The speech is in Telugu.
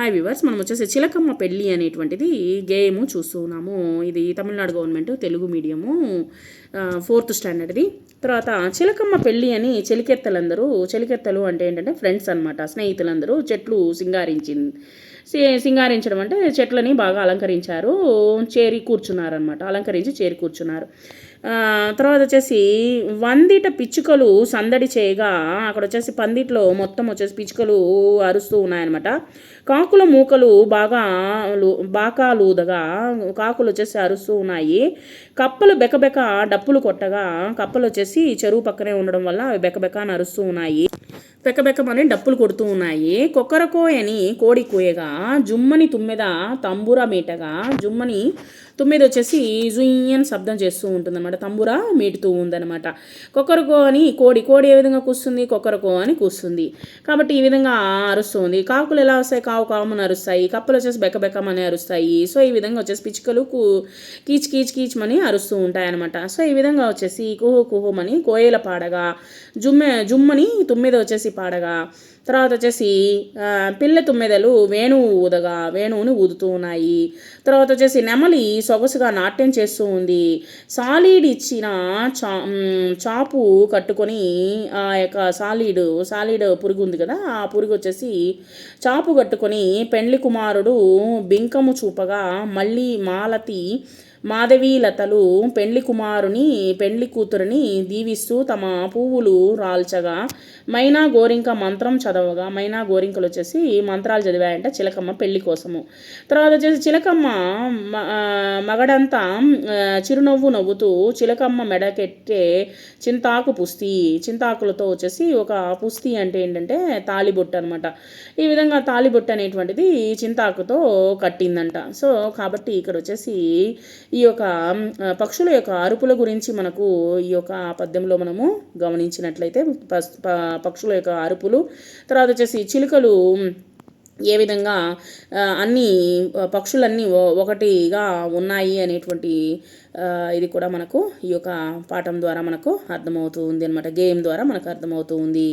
హాయ్ వివర్స్ మనం వచ్చేసి చిలకమ్మ పెళ్ళి అనేటువంటిది గేమ్ చూస్తున్నాము ఇది Tamil Nadu government Telugu medium fourth స్టాండర్డ్ది తర్వాత చిలకమ్మ పెళ్ళి అని చెలికెత్తలందరూ చెలికెత్తలు అంటే ఏంటంటే ఫ్రెండ్స్ అనమాట స్నేహితులందరూ చెట్లు సింగారించింది. సింగారించడం అంటే చెట్లని బాగా అలంకరించారు. చేరి కూర్చున్నారనమాట అలంకరించి చేరి కూర్చున్నారు. తర్వాత వచ్చేసి వందిట పిచ్చుకలు సందడి చేయగా అక్కడ వచ్చేసి పందిట్లో మొత్తం వచ్చేసి పిచ్చుకలు అరుస్తూ ఉన్నాయన్నమాట. కాకుల మూకలు బాగా బాకాలూదగా కాకులు వచ్చేసి అరుస్తూ ఉన్నాయి. కప్పలు బెకబెక డప్పులు కొట్టగా కప్పలు వచ్చేసి చెరువు పక్కనే ఉండడం వల్ల అవి బెకబెక అని అరుస్తూ ఉన్నాయి. పెకబెకమని డప్పులు కొడుతూ ఉన్నాయి. కొక్కరకోయని కోడి కూయగా జుమ్మని తుమ్మెద తంబూరా మీటగా జుమ్మని తుమ్మెద వచ్చేసి జుయ్యని శబ్దం చేస్తూ ఉంటుందన్నమాట. తంబూరా మీటుతూ ఉందన్నమాట. కొక్కరకో అని కోడి కోడి ఏ విధంగా కూస్తుంది? కొక్కరకో అని కూస్తుంది. కాబట్టి ఈ విధంగా అరుస్తుంది. కాకులు ఎలా వస్తాయి? కావు కామని అరుస్తాయి. కప్పలు వచ్చేసి బెక్క అరుస్తాయి. సో ఈ విధంగా వచ్చేసి పిచ్చుకలు కూ కీచ్ కీచ్ కీచ్మని అరుస్తూ ఉంటాయన్నమాట. సో ఈ విధంగా వచ్చేసి కుహు కుహుమని కోయల పాడగా జుమ్మె జుమ్మని తుమ్మెద వచ్చేసి పాడగా తర్వాత వచ్చేసి పిల్ల తుమ్మెదలు వేణువు ఊదగా వేణువుని ఊదుతూ ఉన్నాయి. తర్వాత వచ్చేసి నెమలి సొగసుగా నాట్యం చేస్తూ ఉంది. సాలీడ్ ఇచ్చిన చా చాపు కట్టుకొని ఆ యొక్క సాలీడు సాలీడ్ పురుగు ఉంది కదా ఆ పురుగు వచ్చేసి చాపు కట్టుకొని పెండ్లి కుమారుడు బింకము చూపగా మళ్ళీ మాలతి మాధవీలతలు పెండ్లి కుమారుని పెండ్లి కూతురుని దీవిస్తూ తమ పువ్వులు రాల్చగా మైనా గోరింక మంత్రం చదవగా మైనా గోరింకలు వచ్చేసి మంత్రాలు చదివాయంట చిలకమ్మ పెళ్ళి కోసము. తర్వాత వచ్చేసి చిలకమ్మ మ- మగడంతా చిరునవ్వు నవ్వుతూ చిలకమ్మ మెడకెట్టే చింతాకు పుస్తి చింతాకులతో వచ్చేసి ఒక పుస్తి అంటే ఏంటంటే తాలిబొట్టు అనమాట ఈ విధంగా తాలిబొట్టు అనేటువంటిది చింతాకుతో కట్టిందంట. సో కాబట్టి ఇక్కడ వచ్చేసి ఈ యొక్క పక్షుల యొక్క అరుపుల గురించి మనకు ఈ యొక్క పద్యంలో మనము గమనించినట్లయితే ప- పక్షుల యొక్క అరుపులు తర్వాత వచ్చేసి చిలుకలు ఏ విధంగా అన్ని పక్షులన్నీ ఒకటిగా ఉన్నాయి అనేటువంటి ఇది కూడా మనకు ఈ యొక్క పాఠం ద్వారా మనకు అర్థమవుతూ ఉంది అనమాట గేమ్ ద్వారా మనకు అర్థమవుతూ ఉంది.